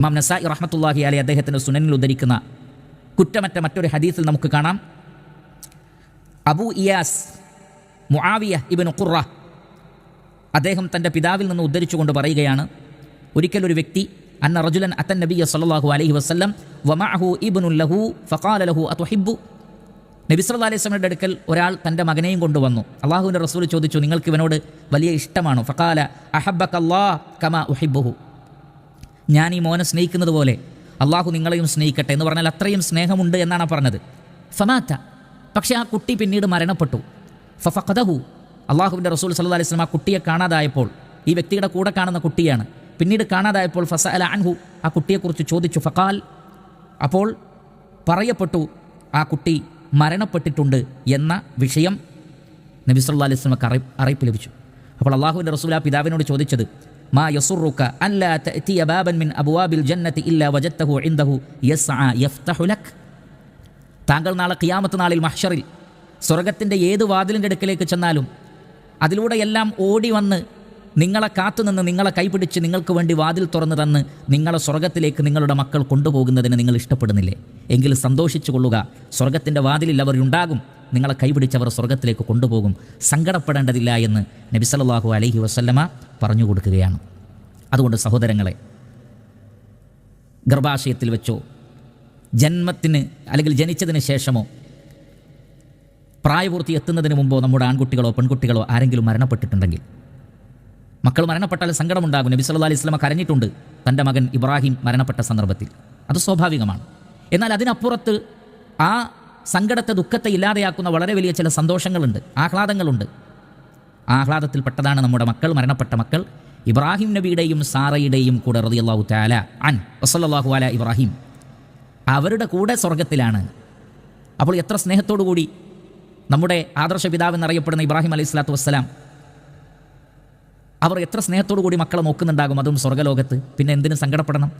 ഇമാം നസായി റഹ്മത്തുല്ലാഹി അലി അദ്ദേഹത്തിന്റെ സുനനിൽ ഉദ്ധരിക്കുന്ന കുറ്റമറ്റ മറ്റൊരു ഹദീസിൽ നമുക്ക് കാണാം. അബു ഇയാസ് മുആവിയ ഇബിൻ ഖുറ അദ്ദേഹം തന്റെ പിതാവിൽ നിന്ന് ഉദ്ധരിച്ചുകൊണ്ട് പറയുകയാണ് ഒരിക്കലൊരു വ്യക്തി അന്ന റജുലൻ അത്തൻ നബിയ സല്ലല്ലാഹു അലഹി വസ്ലം വമാഹു ഇബുൻ ലഹു ഫഖാല ലഹു അതുഹിബ്ബു. നബി സല്ലല്ലാഹു അലൈഹി സ്വലമിയുടെ അടുക്കൽ ഒരാൾ തന്റെ മകനെയും കൊണ്ടുവന്നു. അള്ളാഹുവിന്റെ റസൂൽ ചോദിച്ചു നിങ്ങൾക്ക് ഇവനോട് വലിയ ഇഷ്ടമാണോ? ഫക്കാല അഹബ്ബക അല്ലാഹ് കമാ ഉഹിബ്ബുഹു. ഞാൻ ഈ മോനെ സ്നേഹിക്കുന്നത് പോലെ അള്ളാഹു നിങ്ങളെയും സ്നേഹിക്കട്ടെ എന്ന് പറഞ്ഞാൽ അത്രയും സ്നേഹമുണ്ട് എന്നാണ് പറഞ്ഞത്. ഫമാറ്റ പക്ഷേ ആ കുട്ടി പിന്നീട് മരണപ്പെട്ടു. ഫഫഖദഹു. അള്ളാഹുവിന്റെ റസൂൽ സല്ലു അലൈഹി വസല്ലം ആ കുട്ടിയെ കാണാതായപ്പോൾ ഈ വ്യക്തിയുടെ കൂടെ കാണുന്ന കുട്ടിയാണ്. പിന്നീട് കാണാതായപ്പോൾ ഫസ അല അൻഹു ആ കുട്ടിയെക്കുറിച്ച് ചോദിച്ചു. ഫക്കാൽ അപ്പോൾ പറയപ്പെട്ടു ആ കുട്ടി മരണപ്പെട്ടിട്ടുണ്ട് എന്ന വിഷയം നബി സല്ലല്ലാഹു അലൈഹി സ്വലമക്ക് അറി അറിയിപ്പ് ലഭിച്ചു. അപ്പോൾ അള്ളാഹുവിന്റെ റസൂൽ ആ പിതാവിനോട് ചോദിച്ചത് മാ അല്ലാ തഅതിയ ബാബൻ മിൻ അബ്വാബിൽ ജന്നത്തി ഇല്ലാ വജദ്തഹു ഇൻദഹു യസ്അ യഫ്തഹു ലക്. താങ്കൾ നാളെ ഖിയാമത്ത് നാളിൽ മഹ്ഷറിൽ സ്വർഗത്തിന്റെ ഏത് വാതിലിന്റെ അടുക്കലേക്ക് ചെന്നാലും അതിലൂടെ എല്ലാം ഓടി വന്ന് നിങ്ങളെ കാത്തുനിന്ന് നിങ്ങളെ കൈപിടിച്ച് നിങ്ങൾക്ക് വേണ്ടി വാതിൽ തുറന്നു തന്ന് നിങ്ങളെ സ്വർഗത്തിലേക്ക് നിങ്ങളുടെ മക്കൾ കൊണ്ടുപോകുന്നതിന് നിങ്ങൾ ഇഷ്ടപ്പെടുന്നില്ലേ? എങ്കിൽ സന്തോഷിച്ചു കൊള്ളുക. സ്വർഗത്തിന്റെ വാതിലിൽ അവർ ഉണ്ടാകും. നിങ്ങളെ കൈപിടിച്ചവർ സ്വർഗത്തിലേക്ക് കൊണ്ടുപോകും. സങ്കടപ്പെടേണ്ടതില്ല എന്ന് നബി അലഹി അലൈഹി വസല്ലമ പറഞ്ഞു കൊടുക്കുകയാണ്. അതുകൊണ്ട് സഹോദരങ്ങളെ ഗർഭാശയത്തിൽ വെച്ചോ ജന്മത്തിന് അല്ലെങ്കിൽ ജനിച്ചതിന് ശേഷമോ പ്രായപൂർത്തി എത്തുന്നതിന് മുമ്പോ നമ്മുടെ ആൺകുട്ടികളോ പെൺകുട്ടികളോ ആരെങ്കിലും മരണപ്പെട്ടിട്ടുണ്ടെങ്കിൽ മക്കൾ മരണപ്പെട്ടാൽ സങ്കടമുണ്ടാകും. നബി സല്ലാ അലൈഹി സ്വലമ കരഞ്ഞിട്ടുണ്ട് തന്റെ മകൻ ഇബ്രാഹിം മരണപ്പെട്ട സന്ദർഭത്തിൽ. അത് സ്വാഭാവികമാണ്. എന്നാൽ അതിനപ്പുറത്ത് ആ സങ്കടത്തെ ദുഃഖത്തെ ഇല്ലാതെയാക്കുന്ന വളരെ വലിയ ചില സന്തോഷങ്ങളുണ്ട് ആഹ്ലാദങ്ങളുണ്ട്. ആഹ്ലാദത്തിൽപ്പെട്ടതാണ് നമ്മുടെ മക്കൾ മരണപ്പെട്ട മക്കൾ. ഇബ്രാഹിം നബിയുടെയും സാറയുടെയും കൂടെ റളിയല്ലാഹു താല അൻ വസല്ലല്ലാഹു അല ഇബ്രാഹിം. അവരുടെ കൂടെ സ്വർഗത്തിലാണ് അപ്പോൾ എത്ര സ്നേഹത്തോടു കൂടി നമ്മുടെ ആദർശ പിതാവ് എന്നറിയപ്പെടുന്ന ഇബ്രാഹിം അലൈഹി സ്വലാത്തു വസ്സലാം. അവർ എത്ര സ്നേഹത്തോടു കൂടി മക്കളെ നോക്കുന്നുണ്ടാകും അതും സ്വർഗലോകത്ത്. പിന്നെ എന്തിനും സങ്കടപ്പെടണം?